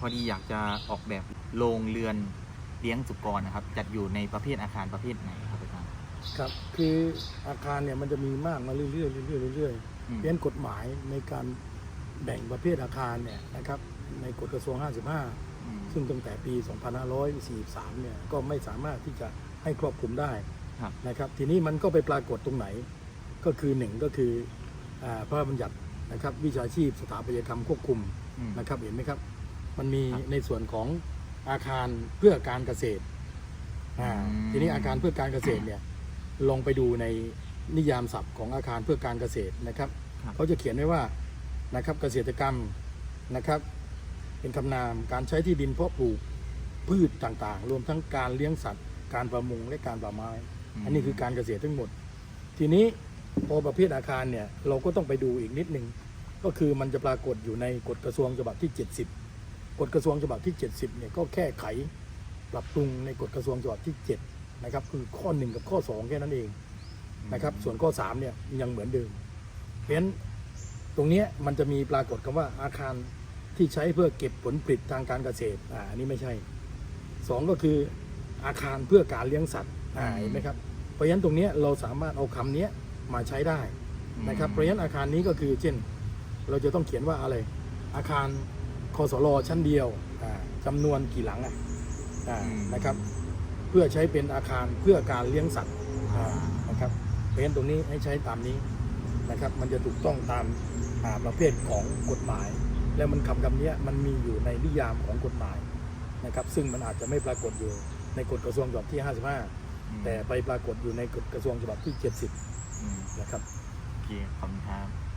พอดีอยากจะออกแบบโรงเรือนเลี้ยงสุกรนะครับ จัดอยู่ในประเภทอาคารประเภทไหนครับอาจารย์ ครับคืออาคารเนี่ยมันจะมีมากมาเรื่อยๆเรื่อยๆเรื่อยอืๆมเรียนกฎหมายในการแบ่งประเภทอาคารเนี่ยนะครับในกฎกระทรวง 55 อืม ซึ่งตั้งแต่ปี 2543 เนี่ยก็ไม่สามารถที่จะให้ครอบคลุมได้ครับ นะครับ ทีนี้มันก็ไปปรากฏตรงไหน ก็คือหนึ่งก็คืออาพระราชบัญญัตินะครับวิชาชีพสถาปัตยกรรมควบคุม อืม นะครับเห็นไหมครับ มันมีครับในส่วนของอาคารเพื่อการเกษตรอ่าอืม ทีนี้อาคารเพื่อการเกษตรเนี่ยลองไปดูในนิยามศัพท์ของอาคารเพื่อการเกษตรนะครับ ครับ เขาจะเขียนไว้ว่านะครับเกษตรกรรมนะครับ เป็นคำนามการใช้ที่ดินเพาะปลูกพืชต่างๆ รวมทั้งการเลี้ยงสัตว์ การประมงและการป่าไม้ อันนี้คือการเกษตรทั้งหมด ทีนี้พอประเภทอาคารเนี่ยเราก็ต้องไปดูอีกนิดนึงก็คือมันจะปรากฏอยู่ในกฎกระทรวงฉบับที่ 70 กฎกระทรวงฉบับที่ 70เนี่ยก็แค่ไขปรับปรุงในกฎกระทรวงฉบับที่7นะครับคือข้อ 1 กับข้อ 2 แค่นั้นเองนะครับส่วนข้อ3เนี่ยยังเหมือนเดิม เพราะฉะนั้นตรงเนี้ยมันจะมีปรากฏคำว่าอาคารที่ใช้เพื่อเก็บผลผลิตทางการเกษตรอ่าอันนี้ไม่ใช่สองก็คืออาคารเพื่อการเลี้ยงสัตว์อ่าเห็นไหมครับเพราะฉะนั้นตรงเนี้ยเราสามารถเอาคำเนี้ยมาใช้ได้นะครับเพราะฉะนั้นอาคารนี้ก็คือเช่น เราจะต้องเขียนว่าอะไรอาคารค สรชั้นเดียวอ่าจำนวนกี่หลังอะอ่าอืมนะครับ เพื่อใช้เป็นอาคารเพื่อการเลี้ยงสัตว์อ่านะครับเพราะฉะนั้นตรงนี้ให้ใช้ตามนี้นะครับ มันจะถูกต้องตามอ่าประเภทของกฎหมาย แล้วมันคำคำนี้มันมีอยู่ในนิยามของกฎหมายนะครับ ซึ่งมันอาจจะไม่ปรากฏอยู่ในกฎกระทรวงฉบับที่ 55อืมแต่ไปปรากฏอยู่ในกฎกระทรวงฉบับที่อืม70 นะครับโอเคขอบคุณครับ